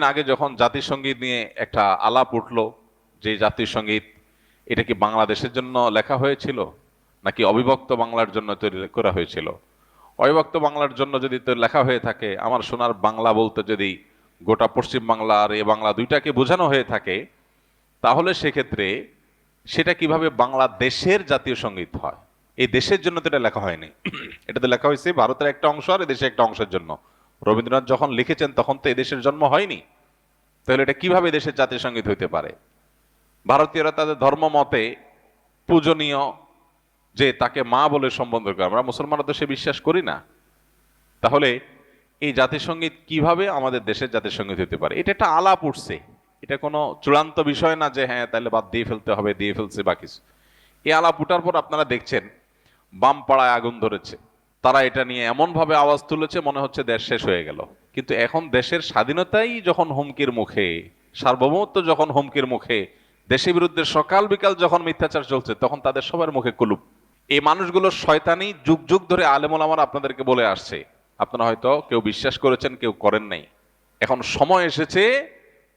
আগে যখন জাতীয় সংগীত নিয়ে একটা আলাপ উঠল, যে জাতীয় সংগীত এটা কি বাংলাদেশের জন্য লেখা হয়েছিল, নাকি অবিভক্ত বাংলার জন্য তৈরি করা হয়েছিল? অবিভক্ত বাংলার জন্য যদি লেখা হয়ে থাকে, আমার সোনার বাংলা বলতে যদি গোটা পশ্চিম বাংলা আর এ বাংলা দুইটাকে বোঝানো হয়ে থাকে, তাহলে সেক্ষেত্রে সেটা কীভাবে বাংলাদেশের জাতীয় সংগীত হয়? এই দেশের জন্য তো এটা লেখা হয়নি। এটা তো লেখা হয়েছে, ভারতের একটা অংশ আর দেশের একটা অংশের জন্য। রবীন্দ্রনাথ যখন লিখেছেন, তখন তো এদেশের জন্ম হয়নি। তাহলে এটা কীভাবে দেশের জাতীয় সংগীত হইতে পারে? ভারতীয়রা তাদের ধর্ম মতে পূজনীয় যে তাকে মা বলে সম্বোধন করে। আমরা মুসলমানরা তো সে বিশ্বাস করি না। তাহলে এই জাতিসংগীত কীভাবে আমাদের দেশের জাতিসংগীত হতে পারে? এটা একটা আলাপ উঠছে। এটা কোনো চূড়ান্ত বিষয় না যে হ্যাঁ তাহলে বাদ দিয়ে ফেলতে হবে, দিয়ে ফেলছে বা কিছু। এই আলাপ উঠার পর আপনারা দেখছেন বাম পাড়ায় আগুন ধরেছে। তারা এটা নিয়ে এমন ভাবে আওয়াজ তুলেছে, মনে হচ্ছে দেশ শেষ হয়ে গেল। কিন্তু এখন দেশের স্বাধীনতাই যখন হুমকির মুখে, সার্বভৌমত্ব যখন হুমকির মুখে দেশের বিরুদ্ধে সকাল বিকাল যখন মিথ্যাচার চলছে, তখন তাদের সবার মুখে কুলুপ। এই মানুষগুলো শয়তানি যুগ যুগ ধরে আলেমুল আমার আপনাদেরকে বলে আসছে। আপনারা হয়তো কেউ বিশ্বাস করেছেন, কেউ করেন নাই। এখন সময় এসেছে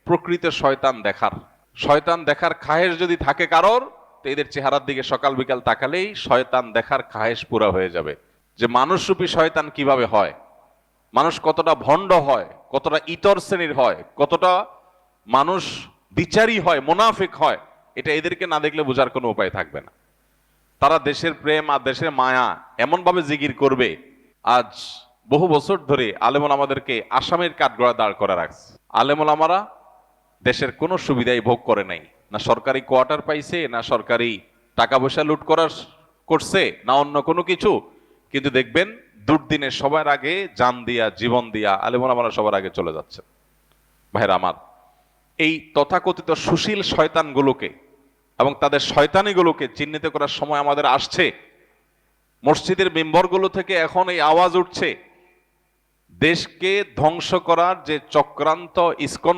প্রকৃত শয়তান দেখার। শয়তান দেখার খায়েশ যদি থাকে কারোর, তো এদের চেহারার দিকে সকাল বিকাল তাকালেই শয়তান দেখার খায়েশ পুরা হয়ে যাবে। যে মানুষরূপী শয়তান কীভাবে হয়? মানুষ কতটা ভণ্ড হয়? কতটা ইতর শ্রেণির হয়? কতটা মানুষ বিচারী হয়, মোনাফিক হয়? এটা এদেরকে না দেখলে বোঝার কোনো উপায় থাকবে না। তারা দেশের প্রেম আর দেশের মায়া এমনভাবে জিগির করবে, আজ বহু বছর ধরে আলেমুল আমাদেরকে আসামের কাঠগড়া দাঁড় করে রাখছে। আলেমুল আমারা দেশের কোনো সুবিধাই ভোগ করে নাই। না সরকারি কোয়ার্টার পাইছে, না সরকারি টাকা পয়সা লুট করার করছে, না অন্য কোনো কিছু। কিন্তু দেখবেন, দুর্দিনে সবার আগে জান দিয়া, জীবন দিয়া, আলেমুল আমারা সবার আগে চলে যাচ্ছে। ভাইরা আমার, এই তথাকথিত সুশীল শয়তানগুলোকে এবং তাদের শয়তানিগুলোকে চিহ্নিত করার সময় আমাদের আসছে। মসজিদের মেম্বরগুলো থেকে এখন এই আওয়াজ উঠছে। দেশকে ধ্বংস করার যে চক্রান্ত, ইস্কন